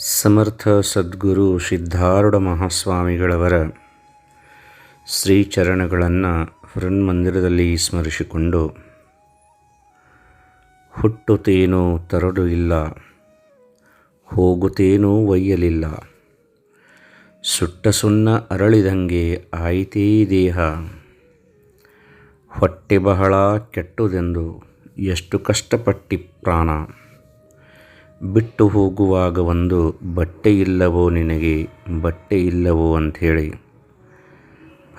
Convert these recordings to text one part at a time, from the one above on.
ಸಮರ್ಥ ಸದ್ಗುರು ಸಿದ್ಧಾರೂಢ ಮಹಾಸ್ವಾಮಿಗಳವರ ಶ್ರೀಚರಣಗಳನ್ನು ಹೃನ್ಮಂದಿರದಲ್ಲಿ ಸ್ಮರಿಸಿಕೊಂಡು, ಹುಟ್ಟುತ್ತೇನೋ ತರಡು ಇಲ್ಲ, ಹೋಗುತ್ತೇನೋ ಒಯ್ಯಲಿಲ್ಲ, ಸುಟ್ಟ ಸುಣ್ಣ ಅರಳಿದಂಗೆ ಆಯಿತೇ ದೇಹ, ಹೊಟ್ಟೆ ಬಹಳ ಕೆಟ್ಟುದೆಂದು ಎಷ್ಟು ಕಷ್ಟಪಟ್ಟಿ ಪ್ರಾಣ ಬಿಟ್ಟು ಹೋಗುವಾಗ ಒಂದು ಬಟ್ಟೆ ಇಲ್ಲವೋ ನಿನಗೆ, ಬಟ್ಟೆ ಇಲ್ಲವೋ ಅಂಥೇಳಿ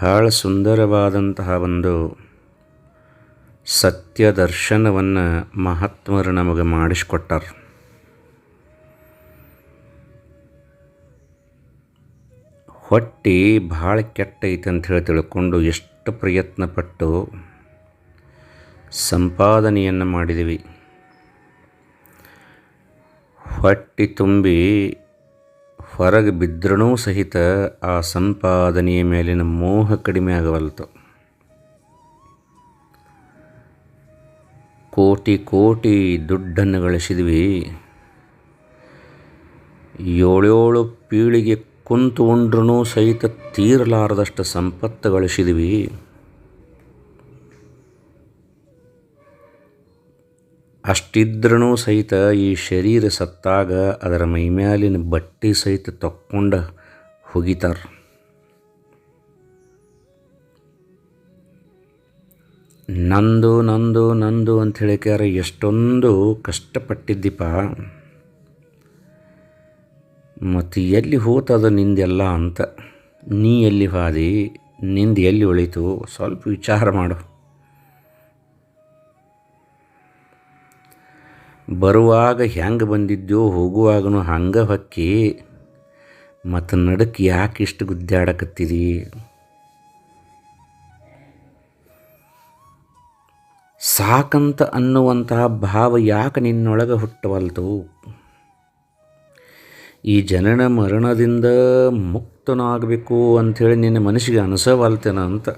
ಭಾಳ ಸುಂದರವಾದಂತಹ ಒಂದು ಸತ್ಯ ದರ್ಶನವನ್ನು ಮಹಾತ್ಮರು ನಮಗೆ ಮಾಡಿಸ್ಕೊಟ್ಟಾರ. ಹೊಟ್ಟೆ ಭಾಳ ಕೆಟ್ಟೈತೆ ಅಂತ ಹೇಳಿ ತಿಳ್ಕೊಂಡು ಎಷ್ಟು ಪ್ರಯತ್ನಪಟ್ಟು ಸಂಪಾದನೆಯನ್ನು ಮಾಡಿದ್ದೀವಿ ಹೊಟ್ಟೆ ತುಂಬಿ ಹೊರಗೆ ಬಿದ್ದರೂ ಸಹಿತ ಆ ಸಂಪಾದನೆಯ ಮೇಲಿನ ಮೋಹ ಕಡಿಮೆ ಆಗವಲ್ತು ಕೋಟಿ ಕೋಟಿ ದುಡ್ಡನ್ನು ಗಳಿಸಿದ್ವಿ. ಏಳೇಳು ಪೀಳಿಗೆ ಕುಂತು ಉಂಡ್ರೂ ಸಹಿತ ತೀರಲಾರದಷ್ಟು ಸಂಪತ್ತು ಗಳಿಸಿದ್ವಿ. ಅಷ್ಟಿದ್ರೂ ಸಹಿತ ಈ ಶರೀರ ಸತ್ತಾಗ ಅದರ ಮೈಮ್ಯಾಲಿನ ಬಟ್ಟೆ ಸಹಿತ ತಕ್ಕೊಂಡು ಹೋಗಿತಾರ. ನಂದು ನಂದು ನಂದು ಅಂತ ಹೇಳಿಕ್ಯಾರ ಎಷ್ಟೊಂದು ಕಷ್ಟಪಟ್ಟಿದ್ದೀಪ ಮತ್ತು ಎಲ್ಲಿ ಹೋತದ ನಿಂದೆಲ್ಲ ಅಂತ. ನೀ ಎಲ್ಲಿ ಹಾದಿ, ನಿಂದು ಎಲ್ಲಿ ಉಳಿತು? ಸ್ವಲ್ಪ ವಿಚಾರ ಮಾಡು. ಬರುವಾಗ ಹೆಂಗೆ ಬಂದಿದ್ದೋ ಹೋಗುವಾಗನು ಹಂಗೆ ಹೊಕ್ಕಿ ಮತ್ತು ನಡಕ್ಕೆ ಯಾಕೆ ಇಷ್ಟು ಗುದ್ದಾಡಕತ್ತಿದಿ? ಸಾಕಂತ ಅನ್ನುವಂತಹ ಭಾವ ಯಾಕೆ ನಿನ್ನೊಳಗೆ ಹುಟ್ಟವಲ್ತು? ಈ ಜನನ ಮರಣದಿಂದ ಮುಕ್ತನಾಗಬೇಕು ಅಂಥೇಳಿ ನಿನ್ನ ಮನಸ್ಸಿಗೆ ಅನಿಸವಲ್ತೇನ ಅಂತ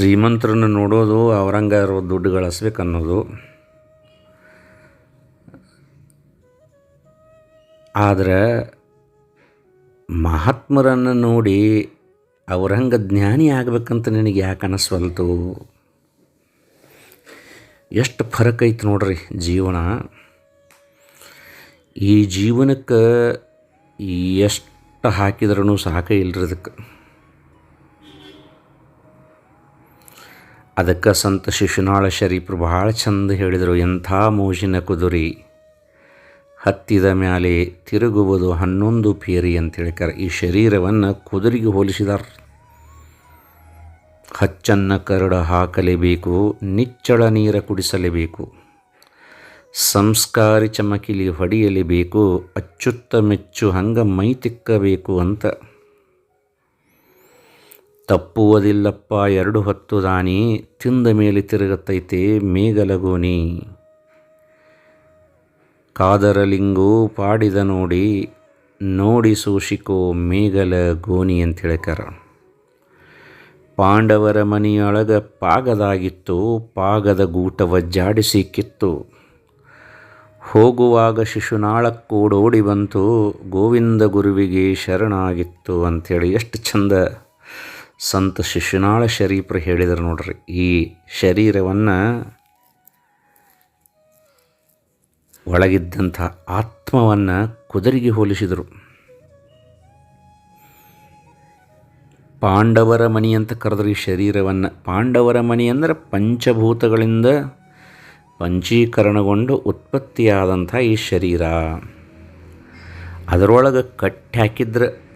ಶ್ರೀಮಂತರನ್ನು ನೋಡೋದು ಅವರಂಗ ದುಡ್ಡು ಗಳಿಸ್ಬೇಕು ಅನ್ನೋದು. ಆದರೆ ಮಹಾತ್ಮರನ್ನು ನೋಡಿ ಅವರಂಗ ಜ್ಞಾನಿ ಆಗಬೇಕಂತ ನಿನಗೆ ಯಾಕೆ ಅನಿಸ್ವಲ್ತು ಎಷ್ಟು ಫರಕ್ ಐತೆ ನೋಡ್ರಿ ಜೀವನ. ಈ ಜೀವನಕ್ಕೆ ಎಷ್ಟು ಹಾಕಿದ್ರೂ ಸಾಕ ಇಲ್ರಿ ಅದಕ್ಕೆ. ಅದಕ್ಕೆ ಸಂತ ಶಿಶುನಾಳ ಶರೀಫರು ಭಾಳ ಚಂದ ಹೇಳಿದರು, ಎಂಥ ಮೋಜಿನ ಕುದುರಿ. ಹತ್ತಿದ ಮ್ಯಾಲೆ ತಿರುಗುವುದು ಹನ್ನೊಂದು ಪೇರಿ ಅಂತ ಹೇಳ್ತಾರೆ ಈ ಶರೀರವನ್ನು ಕುದುರೆಗೆ ಹೋಲಿಸಿದಾರ. ಹಚ್ಚನ್ನ ಕರಡ ಹಾಕಲೇಬೇಕು, ನಿಚ್ಚಳ ನೀರ ಕುಡಿಸಲೇಬೇಕು, ಸಂಸ್ಕಾರಿ ಚಮಕಿಲಿ ಹೊಡೆಯಲೇಬೇಕು, ಅಚ್ಚುತ್ತ ಮೆಚ್ಚು ಹಂಗ ಮೈ ತಿಕ್ಕಬೇಕು ಅಂತ ತಪ್ಪುವುದಿಲ್ಲಪ್ಪ, ಎರಡು ಹೊತ್ತು ದಾನಿ ತಿಂದ ಮೇಲೆ ತಿರುಗತ್ತೈತೆ ಮೇಗಲಗೋನಿ ಕಾದರಲಿಂಗು ಪಾಡಿದ ನೋಡಿ ನೋಡಿ ಸೂಷಿಕೋ ಮೇಘಲ ಗೋನಿ ಅಂತ ಹೇಳ್ಯಾರ ಪಾಂಡವರ ಮನೆಯೊಳಗ ಪಾಗದಾಗಿತ್ತು, ಪಾಗದ ಗೂಟವ ಜಾಡಿಸಿ ಕಿತ್ತು. ಹೋಗುವಾಗ ಶಿಶುನಾಳಕ್ಕೂಡೋಡಿ ಬಂತು, ಗೋವಿಂದ ಗುರುವಿಗೆ ಶರಣಾಗಿತ್ತು ಅಂಥೇಳಿ ಎಷ್ಟು ಚಂದ ಸಂತ ಶಿಶುನಾಳ ಶರೀಫರು ಹೇಳಿದರು ನೋಡ್ರಿ. ಈ ಶರೀರವನ್ನು ಒಳಗಿದ್ದಂಥ ಆತ್ಮವನ್ನು ಕುದುರೆಗೆ ಹೋಲಿಸಿದರು. ಪಾಂಡವರ ಮನಿ ಅಂತ ಕರೆದ್ರು ಈ ಶರೀರವನ್ನು. ಪಾಂಡವರ ಮನಿ ಅಂದರೆ ಪಂಚಭೂತಗಳಿಂದ ಪಂಚೀಕರಣಗೊಂಡು ಉತ್ಪತ್ತಿಯಾದಂಥ ಈ ಶರೀರ. ಅದರೊಳಗೆ ಕಟ್ಟಿ ಹಾಕಿದ್ರೆ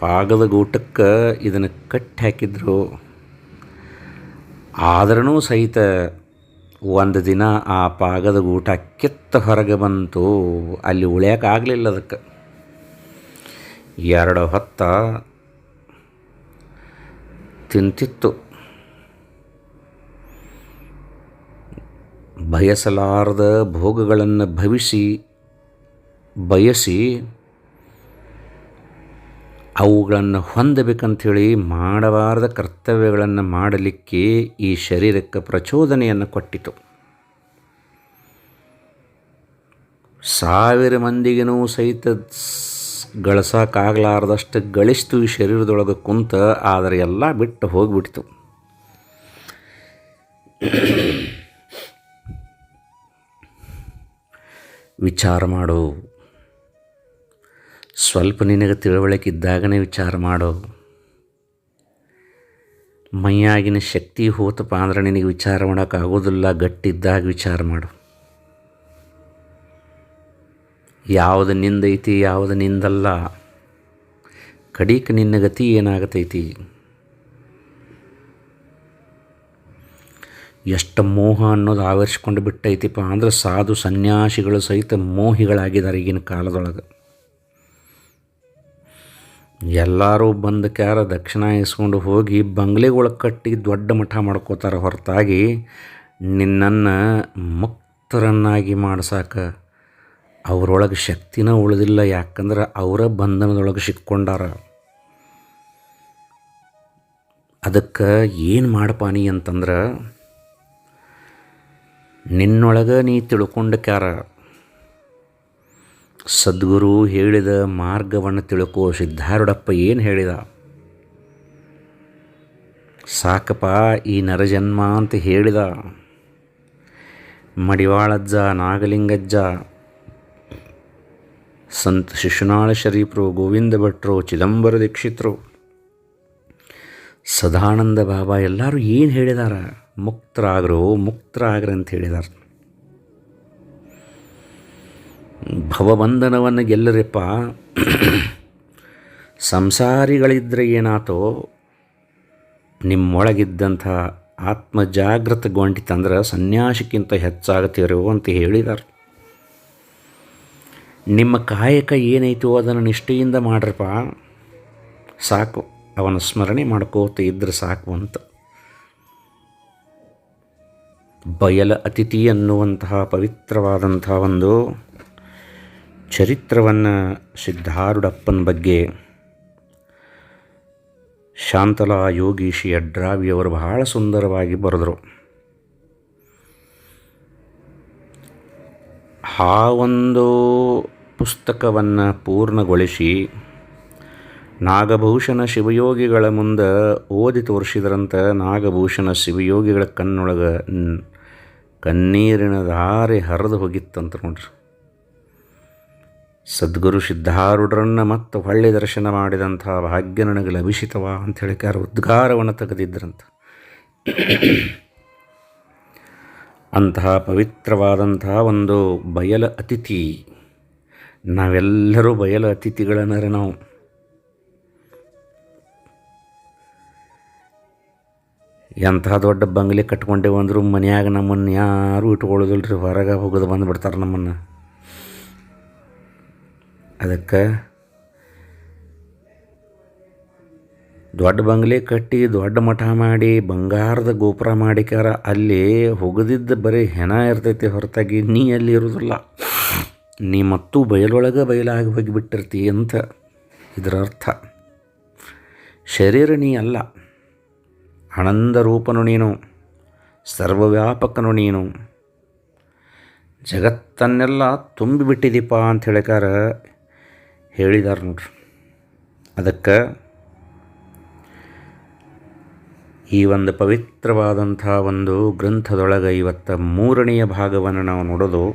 ಪಾಗದ ಗೂಟಕ್ಕೆ ಇದನ್ನು ಕಟ್ಟಿ ಹಾಕಿದ್ರು. ಆದ್ರೂ ಸಹಿತ ಒಂದು ದಿನ ಆ ಪಾಗದ ಗೂಟ ಕಿತ್ತ ಹೊರಗೆ ಬಂತು. ಅಲ್ಲಿ ಉಳಿಯೋಕ್ಕಾಗಲಿಲ್ಲ ಅದಕ್ಕೆ. ಎರಡು ಹೊತ್ತ ತಿಂತಿತ್ತು. ಬಯಸಲಾರದ ಭೋಗಗಳನ್ನು ಭವಿಸಿ ಬಯಸಿ ಅವುಗಳನ್ನು ಹೊಂದಬೇಕಂಥೇಳಿ ಮಾಡಬಾರದ ಕರ್ತವ್ಯಗಳನ್ನು ಮಾಡಲಿಕ್ಕೆ ಈ ಶರೀರಕ್ಕೆ ಪ್ರಚೋದನೆಯನ್ನು ಕೊಟ್ಟಿತು. ಸಾವಿರ ಮಂದಿಗೂ ಸಹಿತ ಗಳಿಸೋಕ್ಕಾಗಲಾರ್ದಷ್ಟು ಗಳಿಸ್ತು ಈ ಶರೀರದೊಳಗೆ ಕುಂತ, ಆದರೆ ಎಲ್ಲ ಬಿಟ್ಟು ಹೋಗಿಬಿಡ್ತು ವಿಚಾರ ಮಾಡು. ಸ್ವಲ್ಪ ನಿನಗೆ ತಿಳುವಳಿಕೆ ಇದ್ದಾಗನೇ ವಿಚಾರ ಮಾಡು. ಮೈಯಾಗಿನ ಶಕ್ತಿ ಹೋತಪ್ಪ ಅಂದ್ರೆ ನಿನಗೆ ವಿಚಾರ ಮಾಡೋಕ್ಕಾಗೋದಿಲ್ಲ, ಗಟ್ಟಿದ್ದಾಗ ವಿಚಾರ ಮಾಡು. ಯಾವುದು ನಿಂದೈತಿ, ಯಾವುದು ನಿಂದಲ್ಲ. ಕಡೀಕ ನಿನ್ನ ಗತಿ ಏನಾಗತೈತಿ? ಎಷ್ಟು ಮೋಹ ಅನ್ನೋದು ಆವರಿಸ್ಕೊಂಡು ಬಿಟ್ಟೈತಿಪ್ಪ ಅಂದ್ರೆ ಸಾಧು ಸನ್ಯಾಸಿಗಳು ಸಹಿತ ಮೋಹಿಗಳಾಗಿದ್ದಾರೆ ಈಗಿನ ಕಾಲದೊಳಗೆ. ಎಲ್ಲರೂ ಬಂದ ಕ್ಯಾರ ದಕ್ಷಿಣ ಇಸ್ಕೊಂಡು ಹೋಗಿ ಬಂಗ್ಲೆಗಳು ಕಟ್ಟಿ ದೊಡ್ಡ ಮಠ ಮಾಡ್ಕೋತಾರೆ ಹೊರತಾಗಿ ನಿನ್ನನ್ನು ಮುಕ್ತರನ್ನಾಗಿ ಮಾಡ್ಸಾಕ ಅವರೊಳಗೆ ಶಕ್ತಿನ ಉಳಿದಿಲ್ಲ, ಯಾಕಂದ್ರೆ ಅವರ ಬಂಧನದೊಳಗೆ ಸಿಕ್ಕೊಂಡಾರ. ಅದಕ್ಕೆ ಏನು ಮಾಡಪಾನಿ ಅಂತಂದ್ರೆ ನಿನ್ನೊಳಗೆ ನೀ ತಿಳ್ಕೊಂಡ ಕ್ಯಾರ ಸದ್ಗುರು ಹೇಳಿದ ಮಾರ್ಗವನ್ನು ತಿಳ್ಕೋ ಸಿದ್ಧಾರೂಢಪ್ಪ ಏನು ಹೇಳಿದ? ಸಾಕಪ್ಪ, ಈ ನರಜನ್ಮ ಅಂತ ಹೇಳಿದ. ಮಡಿವಾಳಜ್ಜ, ನಾಗಲಿಂಗಜ್ಜ, ಸಂತ ಶಿಶುನಾಳ ಶರೀಫರು ಗೋವಿಂದ ಭಟ್ರು, ಚಿದಂಬರ ದೀಕ್ಷಿತರು, ಸದಾನಂದ ಬಾಬಾ ಎಲ್ಲರೂ ಏನು ಹೇಳಿದಾರ? ಮುಕ್ತರಾಗರು, ಮುಕ್ತರಾಗ್ರಿ ಅಂತ ಹೇಳಿದಾರೆ. ಭವಬಂಧನವನ್ನು ಗೆಲ್ಲರಿಪ್ಪ. ಸಂಸಾರಿಗಳಿದ್ದರೆ ಏನಾತೋ ನಿಮ್ಮೊಳಗಿದ್ದಂಥ ಆತ್ಮ ಜಾಗೃತಗೊಂಡಿತಂದ್ರೆ ಸನ್ಯಾಸಕ್ಕಿಂತ ಹೆಚ್ಚಾಗತ್ತಿರೋ ಅಂತ ಹೇಳಿದ್ದಾರೆ ನಿಮ್ಮ ಕಾಯಕ ಏನೈತೋ ಅದನ್ನು ನಿಷ್ಠೆಯಿಂದ ಮಾಡ್ರಪ್ಪ. ಸಾಕು, ಅವನ ಸ್ಮರಣೆ ಮಾಡ್ಕೋತ ಇದ್ರೆ ಸಾಕು ಅಂತ. ಬಯಲ ಅತಿಥಿ ಅನ್ನುವಂತಹ ಪವಿತ್ರವಾದಂಥ ಒಂದು ಚರಿತ್ರವನ್ನು ಸಿದ್ಧಾರುಡಪ್ಪನ ಬಗ್ಗೆ ಶಾಂತಲಾ ಯೋಗೀಶಿ ಅಡ್ರಾವಿಯವರು ಬಹಳ ಸುಂದರವಾಗಿ ಬರೆದರು. ಆ ಒಂದು ಪುಸ್ತಕವನ್ನು ಪೂರ್ಣಗೊಳಿಸಿ ನಾಗಭೂಷಣ ಶಿವಯೋಗಿಗಳ ಮುಂದೆ ಓದಿ ತೋರಿಸಿದ್ರಂತೆ ನಾಗಭೂಷಣ ಶಿವಯೋಗಿಗಳ ಕಣ್ಣೊಳಗೆ ಕಣ್ಣೀರಿನ ದಾರಿ ಹರಿದು ಹೋಗಿತ್ತಂತ ನೋಡ್ರಿ. ಸದ್ಗುರು ಸಿದ್ಧಾರೂಢರನ್ನು ಮತ್ತು ಹೊಳ್ಳಿ ದರ್ಶನ ಮಾಡಿದಂಥ ಭಾಗ್ಯ ನನಗೆ ಲಭಿಸಿತವ ಅಂತ ಯಾರು ಉದ್ಗಾರವನ್ನು ತೆಗೆದಿದ್ದರಂತ ಅಂತಹ ಪವಿತ್ರವಾದಂತಹ ಒಂದು ಬಯಲ ಅತಿಥಿ, ನಾವೆಲ್ಲರೂ ಬಯಲ ಅತಿಥಿಗಳನ್ನರೆ ನಾವು. ಎಂತಹ ದೊಡ್ಡ ಬಂಗ್ಲೆ ಕಟ್ಕೊಂಡೇವು ಅಂದರೂ ಮನ್ಯಾಗ ನಮ್ಮನ್ನು ಯಾರೂ ಇಟ್ಕೊಳ್ಳೋದಿಲ್ಲ ರೀ ಹೊರಗೆ ಹೋಗೋದು ಬಂದುಬಿಡ್ತಾರೆ ನಮ್ಮನ್ನು. ಅದಕ್ಕೆ ದೊಡ್ಡ ಬಂಗ್ಲೆ ಕಟ್ಟಿ ದೊಡ್ಡ ಮಠ ಮಾಡಿ ಬಂಗಾರದ ಗೋಪುರ ಮಾಡಿಕಾರ ಅಲ್ಲಿ ಹೋಗದಿದ್ದ ಬರೀ ಹೆಣ ಇರ್ತೈತಿ ಹೊರತಾಗಿ ನೀ ಅಲ್ಲಿ ಇರೋದಿಲ್ಲ. ನೀ ಮತ್ತು ಬಯಲೊಳಗೆ ಬಯಲಾಗಿ ಹೋಗಿಬಿಟ್ಟಿರ್ತಿ ಅಂತ ಇದರ ಅರ್ಥ. ಶರೀರ ನೀ ಅಲ್ಲ ಆನಂದ ರೂಪನು ನೀನು, ಸರ್ವವ್ಯಾಪಕನು ನೀನು. ಜಗತ್ತನ್ನೆಲ್ಲ ತುಂಬಿಬಿಟ್ಟಿದೀಪ ಅಂತ ಹೇಳಿಕಾರ ಹೇಳಿದಾರೆ ನೋಡ್ರಿ. ಅದಕ್ಕೆ ಈ ಒಂದು ಪವಿತ್ರವಾದಂಥ ಒಂದು ಗ್ರಂಥದೊಳಗೆ ಇವತ್ತು ಮೂರನೆಯ ಭಾಗವನ್ನು ನಾವು ನೋಡೋದು.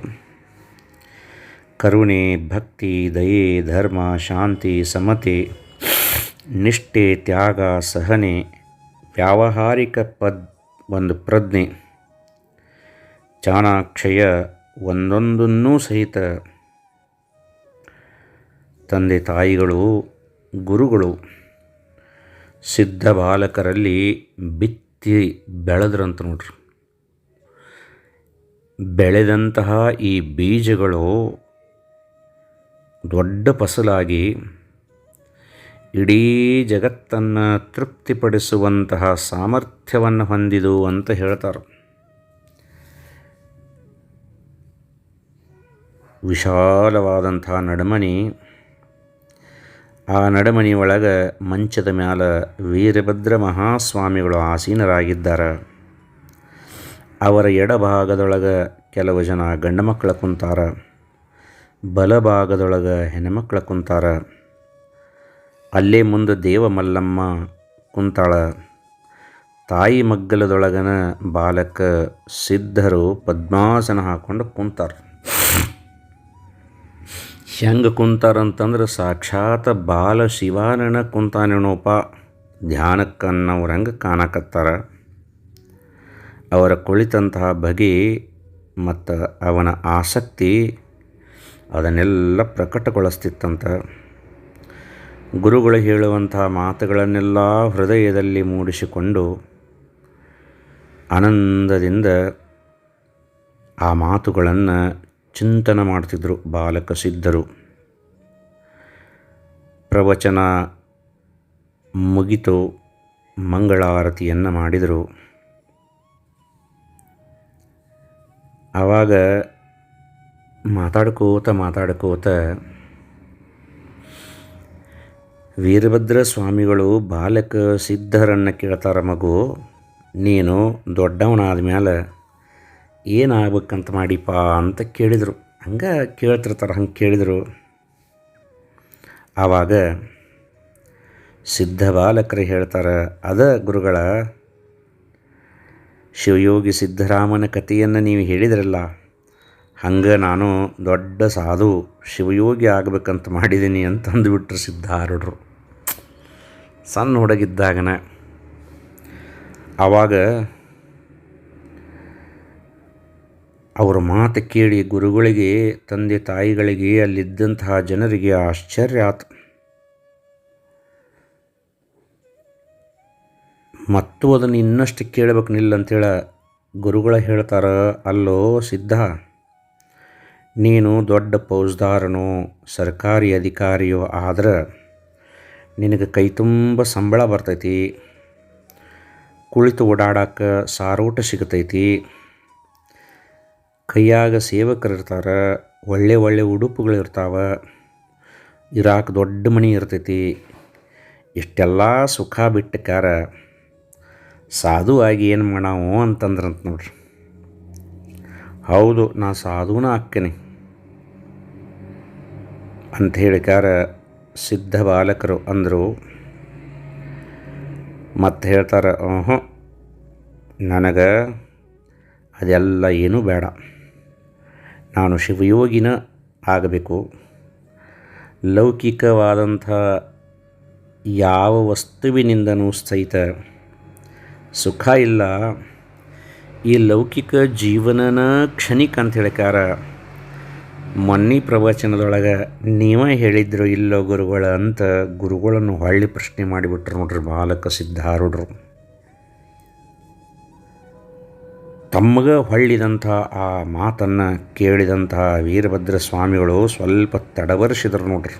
ಕರುಣೆ, ಭಕ್ತಿ, ದಯೆ, ಧರ್ಮ, ಶಾಂತಿ, ಸಮತೆ, ನಿಷ್ಠೆ, ತ್ಯಾಗ, ಸಹನೆ, ವ್ಯಾವಹಾರಿಕ ಪದ್, ಒಂದು ಪ್ರಜ್ಞೆ, ಚಾಣಾಕ್ಷಯ ಒಂದೊಂದನ್ನೂ ಸಹಿತ ತಂದೆ ತಾಯಿಗಳು, ಗುರುಗಳು ಸಿದ್ಧ ಬಾಲಕರಲ್ಲಿ ಬಿತ್ತಿ ಬೆಳೆದ್ರಂತ ನೋಡ್ರಿ. ಬೆಳೆದಂತಹ ಈ ಬೀಜಗಳು ದೊಡ್ಡ ಫಸಲಾಗಿ ಇಡೀ ಜಗತ್ತನ್ನು ತೃಪ್ತಿಪಡಿಸುವಂತಹ ಸಾಮರ್ಥ್ಯವನ್ನು ಹೊಂದಿದು ಅಂತ ಹೇಳ್ತಾರೆ. ವಿಶಾಲವಾದಂತಹ ನಡಮನಿ ಆ ನಡಮನಿ ಒಳಗೆ ಮಂಚದ ಮ್ಯಾಲ ವೀರಭದ್ರ ಮಹಾಸ್ವಾಮಿಗಳು ಆಸೀನರಾಗಿದ್ದಾರೆ. ಅವರ ಎಡಭಾಗದೊಳಗೆ ಕೆಲವು ಜನ ಗಂಡು ಮಕ್ಕಳ ಕುಂತಾರ. ಬಲಭಾಗದೊಳಗೆ ಹೆಣ್ಮಕ್ಳು ಕುಂತಾರ. ಅಲ್ಲೇ ಮುಂದೆ ದೇವ ಮಲ್ಲಮ್ಮ ಕುಂತಾಳ. ತಾಯಿ ಮಗ್ಗಲದೊಳಗನ ಬಾಲಕ ಸಿದ್ಧರು ಪದ್ಮಾಸನ ಹಾಕ್ಕೊಂಡು ಕುಂತಾರ. ಹೆಂಗೆ ಕುಂತಾರಂತಂದ್ರೆ ಸಾಕ್ಷಾತ್ ಬಾಲ ಶಿವಾನನ ಕುಂತಾನೇನೋಪ. ಧ್ಯಾನಕ್ಕನ್ನವ್ರಂಗೆ ಕಾಣಕತ್ತಾರ? ಅವರ ಕುಳಿತಂತಹ ಬಗೆ ಮತ್ತು ಅವನ ಆಸಕ್ತಿ ಅದನ್ನೆಲ್ಲ ಪ್ರಕಟಗೊಳಿಸ್ತಿತ್ತಂತ. ಗುರುಗಳು ಹೇಳುವಂತಹ ಮಾತುಗಳನ್ನೆಲ್ಲ ಹೃದಯದಲ್ಲಿ ಮೂಡಿಸಿಕೊಂಡು ಆನಂದದಿಂದ ಆ ಮಾತುಗಳನ್ನು ಚಿಂತನೆ ಮಾಡ್ತಿದ್ದರು ಬಾಲಕ ಸಿದ್ಧರು. ಪ್ರವಚನ ಮುಗಿತು ಮಂಗಳಾರತಿಯನ್ನು ಮಾಡಿದರು. ಆವಾಗ ಮಾತಾಡ್ಕೋತ ಮಾತಾಡ್ಕೋತ ವೀರಭದ್ರ ಸ್ವಾಮಿಗಳು ಬಾಲಕ ಸಿದ್ಧರನ್ನು ಕೇಳ್ತಾರ ಮಗು, ನೀನು ದೊಡ್ಡವನಾದ ಮೇಲೆ ಏನಾಗ್ಬೇಕಂತ ಮಾಡಿಪ್ಪ ಅಂತ ಕೇಳಿದರು. ಹಂಗೆ ಕೇಳ್ತಿರ್ತಾರೆ, ಹಂಗೆ ಕೇಳಿದರು. ಆವಾಗ ಸಿದ್ಧ ಬಾಲಕರು ಹೇಳ್ತಾರೆ, ಅದ ಗುರುಗಳ, ಶಿವಯೋಗಿ ಸಿದ್ಧರಾಮನ ಕಥೆಯನ್ನು ನೀವು ಹೇಳಿದ್ರಲ್ಲ, ಹಂಗೆ ನಾನು ದೊಡ್ಡ ಸಾಧು, ಶಿವಯೋಗಿ ಆಗಬೇಕಂತ ಮಾಡಿದ್ದೀನಿ ಅಂತ ಅಂದುಬಿಟ್ರು ಸಿದ್ಧಾರೂಢರು. ಸಣ್ಣ ಹುಡುಗಿದ್ದಾಗನ. ಆವಾಗ ಅವರ ಮಾತು ಕೇಳಿ ಗುರುಗಳಿಗೆ, ತಂದೆ ತಾಯಿಗಳಿಗೆ ಅಲ್ಲಿದ್ದಂತಹ ಜನರಿಗೆ ಆಶ್ಚರ್ಯ ಆತು. ಮತ್ತು ಅದನ್ನು ಇನ್ನಷ್ಟು ಕೇಳಬೇಕು ನಿಲ್ಲ ಅಂತೇಳ ಗುರುಗಳು ಹೇಳ್ತಾರ, ಅಲ್ಲೋ ಸಿದ್ಧ, ನೀನು ದೊಡ್ಡ ಫೌಜ್ದಾರನೋ ಸರ್ಕಾರಿ ಅಧಿಕಾರಿಯೋ ಆದ್ರೆ ನಿನಗೆ ಕೈ ತುಂಬ ಸಂಬಳ ಬರ್ತೈತಿ, ಕುಳಿತು ಓಡಾಡಕ್ಕೆ ಸಾರೋಟ ಸಿಗತೈತಿ ಕೈಯಾಗ ಸೇವಕರು ಇರ್ತಾರೆ, ಒಳ್ಳೆ ಒಳ್ಳೆ ಉಡುಪುಗಳು ಇರ್ತಾವೆ, ಇರಾಕ ದೊಡ್ಡ ಮನೆ ಇರ್ತೈತಿ, ಇಷ್ಟೆಲ್ಲ ಸುಖ ಬಿಟ್ಟಕಾರ ಸಾಧು ಆಗಿ ಏನು ಮಾಡಾವು ಅಂತಂದ್ರಂತ ನೋಡ್ರಿ. ಹೌದು, ನಾ ಸಾಧುನ ಹಾಕ್ಕೇನೆ ಅಂತ ಹೇಳಿಕಾರ ಸಿದ್ಧ ಬಾಲಕರು ಅಂದರು. ಮತ್ತು ಹೇಳ್ತಾರೆ ಹ್ಞೂ ನನಗೆ ಅದೆಲ್ಲ ಏನೂ ಬೇಡ. ನಾನು ಶಿವಯೋಗಿನ ಆಗಬೇಕು. ಲೌಕಿಕವಾದಂಥ ಯಾವ ವಸ್ತುವಿನಿಂದನೂ ಸಹಿತ ಸುಖ ಇಲ್ಲ. ಈ ಲೌಕಿಕ ಜೀವನನ ಕ್ಷಣಿಕ ಅಂತ ಹೇಳಿಕಾರ, ಮೊನ್ನೆ ಪ್ರವಚನದೊಳಗೆ ನೀವೇ ಹೇಳಿದ್ರು ಇಲ್ಲೋ ಗುರುಗಳ ಅಂತ ಗುರುಗಳನ್ನು ಹೊಳ್ಳಿ ಪ್ರಶ್ನೆ ಮಾಡಿಬಿಟ್ರು ನೋಡ್ರಿ ಬಾಲಕ ಸಿದ್ಧಾರೂಢರು. ತಮಗೆ ಹೊಳ್ಳಿದಂಥ ಆ ಮಾತನ್ನು ಕೇಳಿದಂತಹ ವೀರಭದ್ರ ಸ್ವಾಮಿಗಳು ಸ್ವಲ್ಪ ತಡವರಿಸಿದ್ರು ನೋಡ್ರಿ.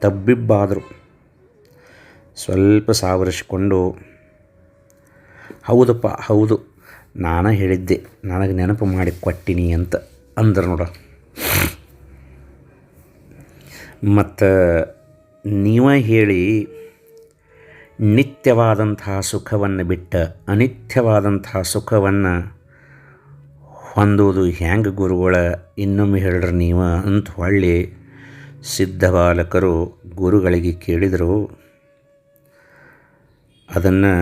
ತಬ್ಬಿಬ್ಬಾದರು. ಸ್ವಲ್ಪ ಸಾವರಿಸಿಕೊಂಡು, ಹೌದಪ್ಪ, ಹೌದು, ನಾನು ಹೇಳಿದ್ದೆ, ನನಗೆ ನೆನಪು ಮಾಡಿ ಕೊಟ್ಟಿನಿ ಅಂತ ಅಂದ್ರೆ ನೋಡ ಮತ್ತು ನೀವೇ ಹೇಳಿ ನಿತ್ಯವಾದಂತಹ ಸುಖವನ್ನು ಬಿಟ್ಟ ಅನಿತ್ಯವಾದಂತಹ ಸುಖವನ್ನು ಹೊಂದುವುದು ಹ್ಯಾಂಗೆ ಗುರುಗಳ? ಇನ್ನೊಮ್ಮೆ ಹೇಳ್ರಿ ನೀವು ಅಂತ ಹೊಳ್ಳಿ ಸಿದ್ಧ ಬಾಲಕರು ಗುರುಗಳಿಗೆ ಕೇಳಿದರು. ಅದನ್ನು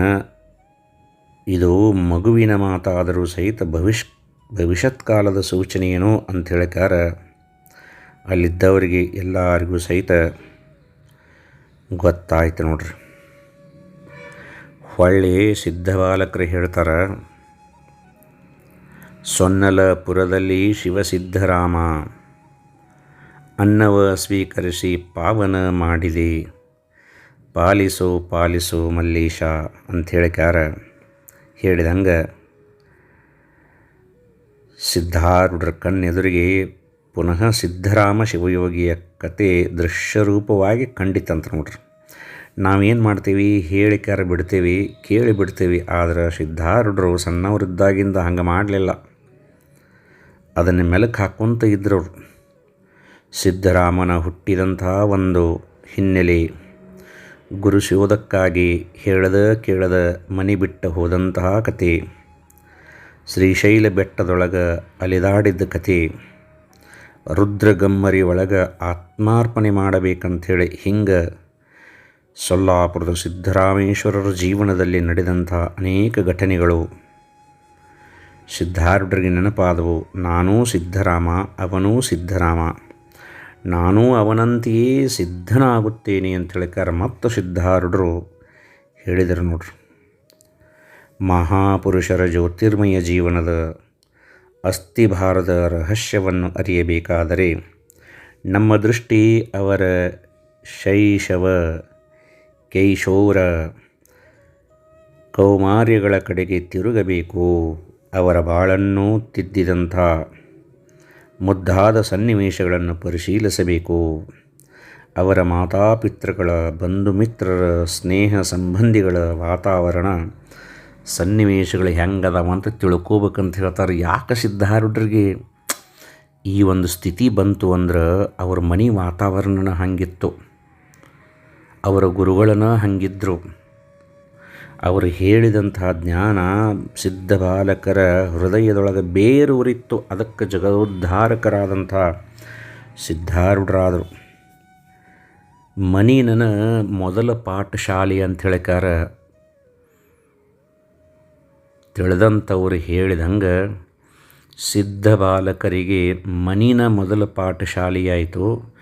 ಇದು ಮಗುವಿನ ಮಾತಾದರೂ ಸಹಿತ ಭವಿಷ್ ಭವಿಷ್ಯತ್ ಕಾಲದ ಸೂಚನೆಯೇನೋ ಅಂತ ಹೇಳಿಕಾರ ಅಲ್ಲಿದ್ದವರಿಗೆ ಎಲ್ಲರಿಗೂ ಸಹಿತ ಗೊತ್ತಾಯ್ತು ನೋಡ್ರಿ. ಹೊಳ್ಳಿ ಸಿದ್ಧ ಬಾಲಕರು ಹೇಳ್ತಾರೆ ಸೊನ್ನಲಪುರದಲ್ಲಿ ಶಿವಸಿದ್ಧರಾಮ. ಅನ್ನವ ಸ್ವೀಕರಿಸಿ ಪಾವನ ಮಾಡಿದೆ. ಪಾಲಿಸು ಪಾಲಿಸು ಮಲ್ಲೀಶ ಅಂತ ಹೇಳಿಕಾರ ಹೇಳಿದಂಗೆ, ಸಿದ್ಧಾರೂಢರ ಕಣ್ಣೆದುರಿಗೆ ಪುನಃ ಸಿದ್ಧರಾಮ ಶಿವಯೋಗಿಯ ಕತೆ ದೃಶ್ಯರೂಪವಾಗಿ ಖಂಡಿತಂತ ನೋಡ್ರಿ. ನಾವೇನು ಮಾಡ್ತೀವಿ? ಹೇಳಿಕಾರ ಬಿಡ್ತೀವಿ, ಕೇಳಿ ಬಿಡ್ತೀವಿ, ಆದರೆ ಸಿದ್ಧಾರೂಢರು ಸಣ್ಣವರಿದ್ದಾಗಿಂದ ಹಂಗೆ ಮಾಡಲಿಲ್ಲ. ಅದನ್ನು ಮೆಲಕ್ಕೆ ಹಾಕ್ಕೊತ ಇದ್ದರು ಸಿದ್ಧರಾಮನ ಹುಟ್ಟಿದಂಥ ಒಂದು ಹಿನ್ನೆಲೆ ಗುರು ಶಿವದಕ್ಕಾಗಿ ಹೇಳದ ಕೇಳದ ಮನೆ ಬಿಟ್ಟು ಹೋದಂತಹ ಕತೆ ಶ್ರೀಶೈಲ ಬೆಟ್ಟದೊಳಗೆ ಅಲೆದಾಡಿದ್ದ ಕತೆ ರುದ್ರಗಮ್ಮರಿ ಒಳಗೆ ಆತ್ಮಾರ್ಪಣೆ ಮಾಡಬೇಕಂಥೇಳಿ ಹಿಂಗೆ ಸೊಲ್ಲಾಪುರದ ಸಿದ್ದರಾಮೇಶ್ವರರ ಜೀವನದಲ್ಲಿ ನಡೆದಂಥ ಅನೇಕ ಘಟನೆಗಳು. ಸಿದ್ಧಾರೂಢರಿಗೆ ನೆನಪಾದವು, ನಾನೂ ಸಿದ್ಧರಾಮ, ಅವನೂ ಸಿದ್ಧರಾಮ. ನಾನೂ ಅವನಂತೆಯೇ ಸಿದ್ಧನಾಗುತ್ತೇನೆ ಅಂತ ಹೇಳಿಕಾರ ಮತ್ತು ಸಿದ್ಧಾರೂಢರು ಹೇಳಿದರು ನೋಡ್ರಿ. ಮಹಾಪುರುಷರ ಜ್ಯೋತಿರ್ಮಯ ಜೀವನದ ಅಸ್ಥಿಭಾರದ ರಹಸ್ಯವನ್ನು ಅರಿಯಬೇಕಾದರೆ ನಮ್ಮ ದೃಷ್ಟಿ ಅವರ ಶೈಶವ, ಕೈಶೋರ ಕೌಮಾರ್ಯಗಳ ಕಡೆಗೆ ತಿರುಗಬೇಕು. ಅವರ ಬಾಳನ್ನೂ ತಿದ್ದಿದಂಥ ಮುದ್ದಾದ ಸನ್ನಿವೇಶಗಳನ್ನು ಪರಿಶೀಲಿಸಬೇಕು. ಅವರ ಮಾತಾಪಿತೃಗಳ ಬಂಧು ಮಿತ್ರರ ಸ್ನೇಹ ಸಂಬಂಧಿಗಳ ವಾತಾವರಣ, ಸನ್ನಿವೇಶಗಳು ಹೆಂಗದಾವ ಅಂತ ತಿಳ್ಕೋಬೇಕಂತ ಹೇಳ್ತಾರೆ. ಯಾಕೆ ಸಿದ್ಧಾರೂಢರಿಗೆ ಈ ಒಂದು ಸ್ಥಿತಿ ಬಂತು ಅಂದ್ರೆ ಅವ್ರ ಮನೆ ವಾತಾವರಣನ ಹಂಗಿತ್ತು. ಅವರ ಗುರುಗಳನ್ನ ಹಂಗಿದ್ದರು ಅವರು ಹೇಳಿದಂತಹ ಜ್ಞಾನ ಸಿದ್ಧ ಬಾಲಕರ ಹೃದಯದೊಳಗೆ ಬೇರೂರಿತ್ತು ಅದಕ್ಕೆ ಜಗದೋದ್ಧಾರಕರಾದಂಥ ಸಿದ್ಧಾರೂಢರಾದರು. ಮನಿನನ ನನ್ನ ಮೊದಲ ಪಾಠಶಾಲೆ ಅಂತ ಹೇಳಿಕಾರ ತಿಳಿದಂಥವ್ರು ಹೇಳಿದಂಗೆ ಸಿದ್ಧ ಬಾಲಕರಿಗೆ ಮನಿನ ಮೊದಲ ಪಾಠಶಾಲೆಯಾಯಿತು.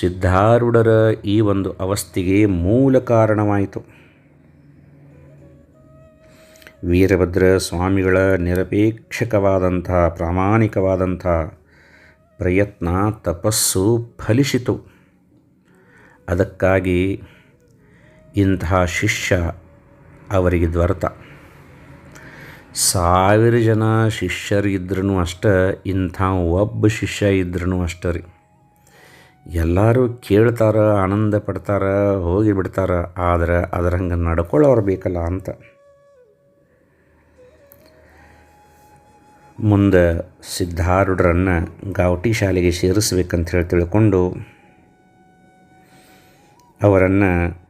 ಸಿದ್ಧಾರೂಢರ ಈ ಒಂದು ಅವಸ್ಥೆಗೆ ಮೂಲ ಕಾರಣವಾಯಿತು. ವೀರಭದ್ರ ಸ್ವಾಮಿಗಳ ನಿರಪೇಕ್ಷಕವಾದಂಥ, ಪ್ರಾಮಾಣಿಕವಾದಂಥ ಪ್ರಯತ್ನ ತಪಸ್ಸು ಫಲಿಸಿತು. ಅದಕ್ಕಾಗಿ ಇಂತಹ ಶಿಷ್ಯ ಅವರಿಗೆ ದೊರೆತ ಸಾವಿರ ಜನ ಶಿಷ್ಯರಿದ್ರೂ ಅಷ್ಟೇ, ಇಂಥ ಒಬ್ಬ ಶಿಷ್ಯ ಇದ್ರೂ ಅಷ್ಟೇ ರೀ. ಎಲ್ಲರೂ ಕೇಳ್ತಾರೆ, ಆನಂದ ಪಡ್ತಾರೆ, ಹೋಗಿ ಆದರೆ ಅದರಂಗೆ ನಡ್ಕೊಳ್ಳೋರು ಬೇಕಲ್ಲ ಅಂತ. ಮುಂದೆ ಸಿದ್ಧಾರೂಢರನ್ನು ಗಾವಟಿ ಶಾಲೆಗೆ ಸೇರಿಸ್ಬೇಕಂತ ಹೇಳಿ ತಿಳ್ಕೊಂಡು ಅವರನ್ನು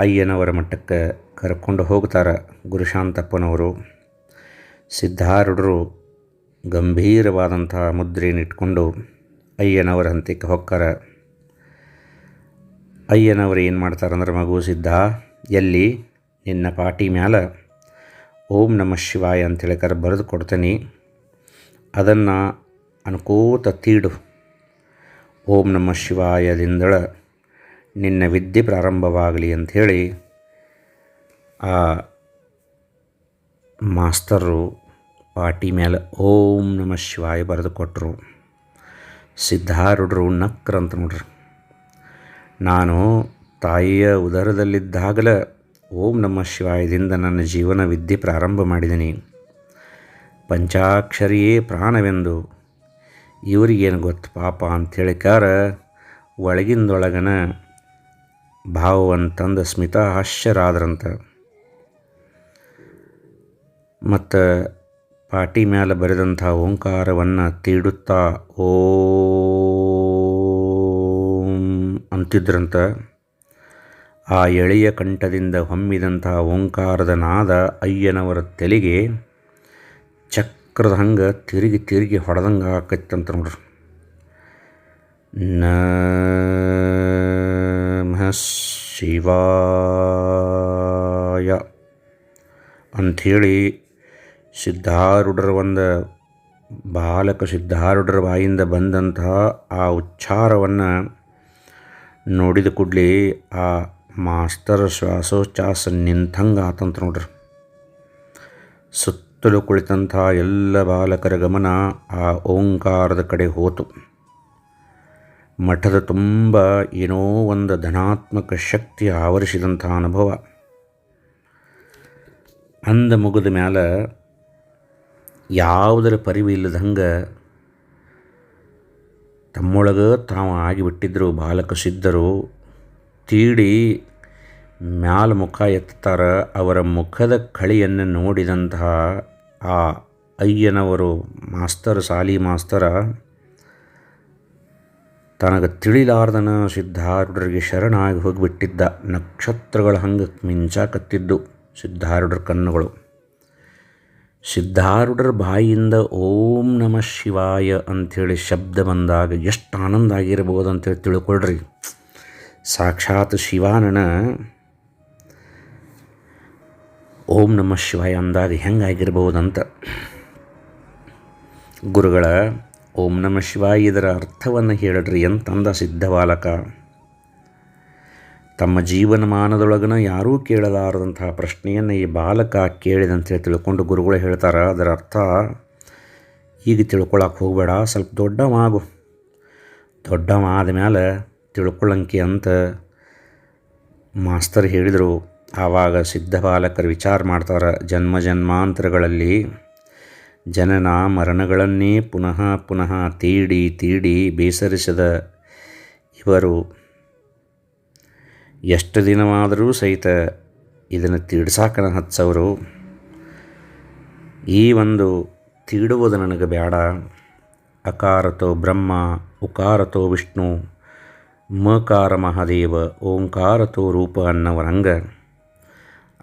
ಅಯ್ಯನವರ ಮಟ್ಟಕ್ಕೆ ಕರ್ಕೊಂಡು ಹೋಗ್ತಾರೆ ಗುರುಶಾಂತಪ್ಪನವರು. ಸಿದ್ಧಾರೂಢರು ಗಂಭೀರವಾದಂಥ ಮುದ್ರೆಯನ್ನಿಟ್ಕೊಂಡು ಅಯ್ಯನವರ ಹಂತಕ್ಕೆ ಹೊಕ್ಕಾರ ಅಯ್ಯನವರು ಏನು ಮಾಡ್ತಾರಂದ್ರೆ, ಮಗು ಸಿದ್ಧ, ಎಲ್ಲಿ? ನಿನ್ನ ಪಾಟಿ ಮ್ಯಾಲ. ಓಂ ನಮಃ ಶಿವಾಯ ಅಂತೇಳಿ ಕರೆ ಬರೆದು ಕೊಡ್ತೀನಿ. ಅದನ್ನು ಅನ್ಕೋತ ತೀಡು. ಓಂ ನಮ ಶಿವಾಯದಿಂದಳ ನಿನ್ನ ವಿದ್ಯೆ ಪ್ರಾರಂಭವಾಗಲಿ ಅಂಥೇಳಿ ಆ ಮಾಸ್ತರು ಪಾಟಿ ಮೇಲೆ ಓಂ ನಮ ಶಿವಾಯ ಬರೆದು ಕೊಟ್ಟರು ಸಿದ್ಧಾರೂಢರು ನಕ್ರಂತ ನೋಡ್ರಿ. ನಾನು ತಾಯಿಯ ಉದರದಲ್ಲಿದ್ದಾಗಲೇ ಓಂ ನಮ ಶಿವಾಯದಿಂದ ನನ್ನ ಜೀವನ ವಿದ್ಯೆ ಪ್ರಾರಂಭ ಮಾಡಿದ್ದೀನಿ. ಪಂಚಾಕ್ಷರಿಯೇ ಪ್ರಾಣವೆಂದು. ಇವರಿಗೇನು ಗೊತ್ತು ಪಾಪ ಅಂಥೇಳಿಕಾರ ಒಳಗಿಂದೊಳಗನ ಭಾವವಂತಂದು ಸ್ಮಿತಾ ಹಾಸ್ಯರಾದ್ರಂತ. ಮತ್ತು ಪಾಟಿ ಮೇಲೆ ಬರೆದಂಥ ಓಂಕಾರವನ್ನು ತೀಡುತ್ತಾ ಓಂ ಅಂತಿದ್ರಂತ. ಆ ಎಳೆಯ ಕಂಠದಿಂದ ಹೊಮ್ಮಿದಂಥ ಓಂಕಾರದ ನಾದ ಅಯ್ಯನವರ ತೆಲಿಗೆ ಚಕ್ರದ ಹಂಗೆ ತಿರುಗಿ ತಿರುಗಿ ಹೊಡೆದಂಗೆ ಆಕೈತಂತ ನೋಡ್ರಿ. ನಮಃ ಶಿವಾಯ ಅಂಥೇಳಿ ಸಿದ್ಧಾರೂಢರ ಒಂದು ಬಾಲಕ ಸಿದ್ಧಾರೂಢರ ಬಾಯಿಂದ ಬಂದಂತಹ ಆ ಉಚ್ಚಾರವನ್ನು ನೋಡಿದ ಕೂಡಲಿ ಆ ಮಾಸ್ತರ ಶ್ವಾಸೋಚ್ಛ್ವಾಸ ನಿಂತಂಗೆ ಆತಂತ ನೋಡ್ರಿ ಸುತ್ತಲೂ ಕುಳಿತಂಥ ಎಲ್ಲ ಬಾಲಕರ ಗಮನ ಆ ಓಂಕಾರದ ಕಡೆ ಹೋತು. ಮಠದ ತುಂಬ ಏನೋ ಒಂದು ಧನಾತ್ಮಕ ಶಕ್ತಿ ಆವರಿಸಿದಂಥ ಅನುಭವ. ಅಂದ ಮುಗಿದ ಮ್ಯಾಲ ಯಾವುದರ ಪರಿವು ಇಲ್ಲದಂಗೆ ತಮ್ಮೊಳಗೆ ತಾವು ಆಗಿಬಿಟ್ಟಿದ್ದರು ಬಾಲಕ ಸಿದ್ಧರು ತೀಡಿ ಮ್ಯಾಲ ಮುಖ ಎತ್ತಾರ ಅವರ ಮುಖದ ಕಳಿಯನ್ನು ನೋಡಿದಂತಹ ಆ ಅಯ್ಯನವರು ಮಾಸ್ತರ್, ಸಾಲಿ ಮಾಸ್ತರ, ತನಗೆ ತಿಳಿಲಾರ್ದನ ಸಿದ್ಧಾರೂಢರಿಗೆ ಶರಣಾಗಿ ಹೋಗಿಬಿಟ್ಟಿದ್ದ ನಕ್ಷತ್ರಗಳ ಹಂಗೆ ಮಿಂಚಾಕತ್ತಿದ್ದು ಸಿದ್ಧಾರೂಢರ ಕಣ್ಣುಗಳು. ಸಿದ್ಧಾರೂಢರ ಬಾಯಿಯಿಂದ ಓಂ ನಮಃ ಶಿವಾಯ ಅಂಥೇಳಿ ಶಬ್ದ ಬಂದಾಗ ಎಷ್ಟು ಆನಂದ ಆಗಿರ್ಬೋದು ಅಂತೇಳಿ ತಿಳ್ಕೊಳ್ರಿ. ಸಾಕ್ಷಾತ್ ಶಿವಾನನ ಓಂ ನಮಃ ಶಿವಾಯ ಅಂದಾಗ ಹೆಂಗಾಗಿರ್ಬೋದಂತ ಗುರುಗಳ, ಓಂ ನಮಃ ಶಿವಾಯ ಇದರ ಅರ್ಥವನ್ನು ಹೇಳ್ರಿ ಎಂತಂದ ಸಿದ್ಧ ಬಾಲಕ ತಮ್ಮ ಜೀವನಮಾನದೊಳಗನ ಯಾರೂ ಕೇಳಲಾರದಂತಹ ಪ್ರಶ್ನೆಯನ್ನು ಈ ಬಾಲಕ ಕೇಳಿದಂತೇಳಿ ತಿಳ್ಕೊಂಡು ಗುರುಗಳು ಹೇಳ್ತಾರೆ. ಅದರ ಅರ್ಥ, ಈಗ ತಿಳ್ಕೊಳಕ್ಕೆ ಹೋಗಬೇಡ, ಸ್ವಲ್ಪ ದೊಡ್ಡವಾಗು. ದೊಡ್ಡವಾದ ಮೇಲೆ ತಿಳ್ಕೊಳ್ಳಂಕೆ ಅಂತ ಮಾಸ್ತರ್ ಹೇಳಿದರು. ಆವಾಗ ಸಿದ್ಧ ಬಾಲಕರು ವಿಚಾರ ಮಾಡ್ತಾರೆ ಜನ್ಮ ಜನ್ಮಾಂತರಗಳಲ್ಲಿ ಜನನ ಮರಣಗಳನ್ನೇ ಪುನಃ ಪುನಃ ತೀಡಿ ತೀಡಿ ಬೇಸರಿಸದ ಇವರು. ಎಷ್ಟು ದಿನವಾದರೂ ಸಹಿತ ಇದನ್ನು ತೀಡ್ಸಾಕನ ಹತ್ಸವರು. ಈ ಒಂದು ತೀಡುವುದು ನನಗೆ ಬೇಡ. ಅಕಾರತೋ ಬ್ರಹ್ಮ, ಉಕಾರತೋ ವಿಷ್ಣು ಮಕಾರ ಮಹಾದೇವ ಓಂಕಾರತೋ ರೂಪ ಅನ್ನವರಂಗ.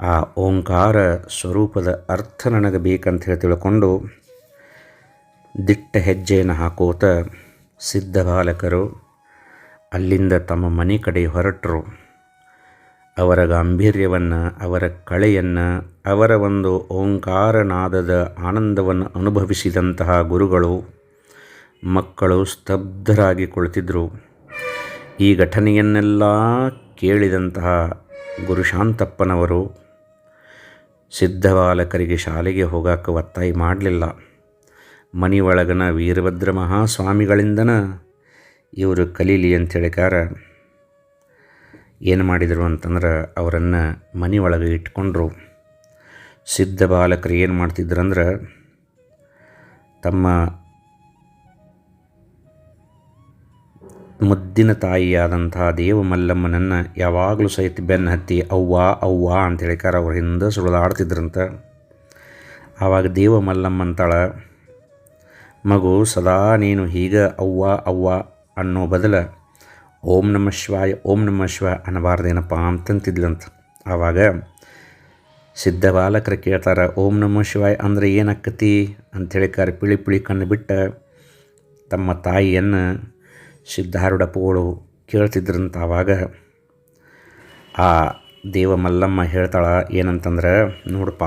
ಆ ಓಂಕಾರ ಸ್ವರೂಪದ ಅರ್ಥ ನನಗೆ ಬೇಕಂತ ಹೇಳಿ ತಿಳ್ಕೊಂಡು ದಿಟ್ಟ ಹೆಜ್ಜೆಯನ್ನು ಹಾಕೋತ ಸಿದ್ಧ ಬಾಲಕರು, ಅಲ್ಲಿಂದ ತಮ್ಮ ಮನೆ ಕಡೆ ಹೊರಟರು. ಅವರ ಗಾಂಭೀರ್ಯವನ್ನು, ಅವರ ಕಳೆಯನ್ನು, ಅವರ ಒಂದು ಓಂಕಾರನಾದದ ಆನಂದವನ್ನು ಅನುಭವಿಸಿದಂತಹ ಗುರುಗಳು, ಮಕ್ಕಳು ಸ್ತಬ್ಧರಾಗಿ ಕುಳಿತಿದ್ದರು ಈ ಘಟನೆಯನ್ನೆಲ್ಲ ಕೇಳಿದಂತಹ ಗುರು ಶಾಂತಪ್ಪನವರು ಸಿದ್ಧ ಬಾಲಕರಿಗೆ ಶಾಲೆಗೆ ಹೋಗಕ್ಕೆ ಒತ್ತಾಯ ಮಾಡಲಿಲ್ಲ. ಮನಿಯೊಳಗನ ವೀರಭದ್ರ ಮಹಾಸ್ವಾಮಿಗಳಿಂದನ ಇವರು ಕಲೀಲಿ ಅಂತೇಳಿಕಾರ, ಏನು ಮಾಡಿದರು ಅಂತಂದ್ರೆ ಅವರನ್ನು ಮನಿಯೊಳಗೆ ಇಟ್ಕೊಂಡ್ರು. ಸಿದ್ಧ ಬಾಲಕರು ಏನು ಮಾಡ್ತಿದ್ರಂದ್ರೆ, ತಮ್ಮ ಮುದ್ದಿನ ತಾಯಿಯಾದಂತಹ ದೇವಮಲ್ಲಮ್ಮನನ್ನು ಯಾವಾಗಲೂ ಸಹಿತ ಬೆನ್ನು ಹತ್ತಿ ಅವ್ವ ಅವ್ವ ಅಂತ ಹೇಳಿಕಾರ ಅವ್ರ ಹಿಂದೆ ಸುಳಿದಾಡ್ತಿದ್ರಂತ. ಆವಾಗ ದೇವ ಮಲ್ಲಮ್ಮ ಅಂತಾಳೆ ಮಗು ಸದಾ ನೀನು ಹೀಗೆ ಅವ್ವ ಅವ್ವ ಅನ್ನೋ ಬದಲ ಓಂ ನಮ ಶಿವಾಯ, ಓಂ ನಮ ಶಿವ ಅನ್ನಬಾರ್ದೇನಪ್ಪ ಅಂತಂತಿದ್ಲಂತ. ಆವಾಗ ಸಿದ್ಧ ಬಾಲಕರು ಕೇಳ್ತಾರೆ, ಓಂ ನಮ ಶಿವಾಯ ಅಂದರೆ ಅಂತ ಅಂಥೇಳಿಕಾರ ಪಿಳಿ ಪಿಳಿ ಕಣ್ಣು ಬಿಟ್ಟ ತಮ್ಮ ತಾಯಿಯನ್ನು ಸಿದ್ಧಾರೂಢಪ್ಪಗಳು ಕೇಳ್ತಿದ್ರಂತ ಆವಾಗ ಆ ದೇವ ಮಲ್ಲಮ್ಮ ಹೇಳ್ತಾಳ ಏನಂತಂದ್ರೆ, ನೋಡಪ್ಪ,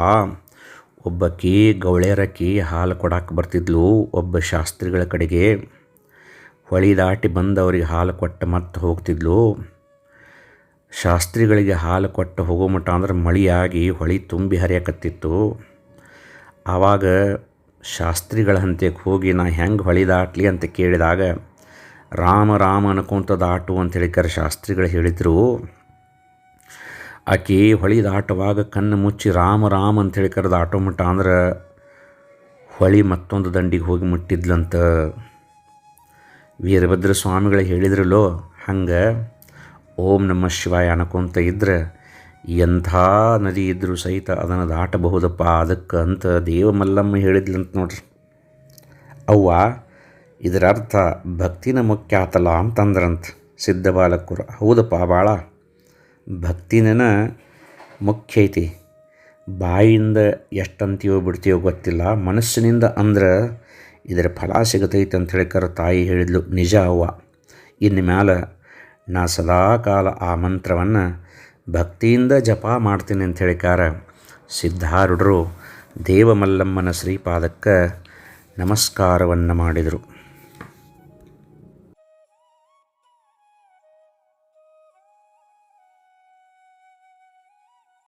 ಒಬ್ಬಕಿ ಗೌಳ್ಯರಕ್ಕಿ ಹಾಲು ಕೊಡಕ್ಕೆ ಬರ್ತಿದ್ಲು, ಒಬ್ಬ ಶಾಸ್ತ್ರಿಗಳ ಕಡೆಗೆ. ಹೊಳಿ ದಾಟಿ ಬಂದವರಿಗೆ ಹಾಲು ಕೊಟ್ಟು ಮತ್ತೆ ಹೋಗ್ತಿದ್ಲು. ಶಾಸ್ತ್ರಿಗಳಿಗೆ ಹಾಲು ಕೊಟ್ಟು ಹೋಗೋ ಮಟ್ಟ ಅಂದ್ರೆ ಮಳೆಯಾಗಿ ಹೊಳಿ ತುಂಬಿ ಹರಿಯಕತ್ತಿತ್ತು. ಆವಾಗ ಶಾಸ್ತ್ರಿಗಳ ಹಂತಕ್ಕೆ ಹೋಗಿ ನಾ ಹೆಂಗೆ ಹೊಳಿ ದಾಟ್ಲಿ ಅಂತ ಕೇಳಿದಾಗ ರಾಮ ರಾಮ ಅನ್ಕೊಂತ ದಾಟು ಅಂತ ಕರೆ ಶಾಸ್ತ್ರಿಗಳು ಹೇಳಿದರು. ಆಕೆ ಹೊಳಿ ದಾಟುವಾಗ ಕಣ್ಣು ಮುಚ್ಚಿ ರಾಮ ರಾಮ ಹೇಳಿ ಕರೆ ದಾಟೋ ಮುಟ್ಟ ಅಂದ್ರೆ ಹೊಳಿ ಮತ್ತೊಂದು ದಂಡಿಗೆ ಹೋಗಿ ಮುಟ್ಟಿದ್ಲಂತ. ವೀರಭದ್ರ ಸ್ವಾಮಿಗಳು ಹೇಳಿದ್ರಲ್ಲೋ, ಹಂಗೆ ಓಂ ನಮ್ಮ ಶಿವಾಯ ಅನ್ಕೊಂತ ಇದ್ರೆ, ಎಂಥ ನದಿ ಇದ್ದರೂ ಸಹಿತ ಅದನ್ನು ದಾಟಬಹುದಪ್ಪ ಅದಕ್ಕೆ ಅಂತ ದೇವ ಮಲ್ಲಮ್ಮ ಹೇಳಿದ್ಲಂತ ನೋಡ್ರಿ. ಅವ್ವ ಇದರ ಅರ್ಥ ಭಕ್ತಿನ ಮುಖ್ಯ ಆತಲ್ಲ ಅಂತಂದ್ರಂತ ಸಿದ್ಧ ಬಾಲಕರು, ಹೌದಪ್ಪ ಭಾಳ ಭಕ್ತಿನ ಮುಖ್ಯ ಐತಿ ಬಾಯಿಂದ ಎಷ್ಟಂತೀವೋ ಬಿಡ್ತೀವೋ ಗೊತ್ತಿಲ್ಲ. ಮನಸ್ಸಿನಿಂದ ಅಂದ್ರೆ ಇದರ ಫಲ ಸಿಗತೈತೆ ಅಂತ ಹೇಳಿಕರ ತಾಯಿ ಹೇಳಿದ್ಲು, ನಿಜ ಅವ್ವ. ಇನ್ನು ಮ್ಯಾಲೆ ನಾ ಸದಾಕಾಲ ಆ ಮಂತ್ರವನ್ನು ಭಕ್ತಿಯಿಂದ ಜಪ ಮಾಡ್ತೀನಿ ಅಂತ ಹೇಳಿಕಾರ ಸಿದ್ಧಾರೂಢರು ದೇವಮಲ್ಲಮ್ಮನ ಶ್ರೀಪಾದಕ್ಕೆ ನಮಸ್ಕಾರವನ್ನು ಮಾಡಿದರು.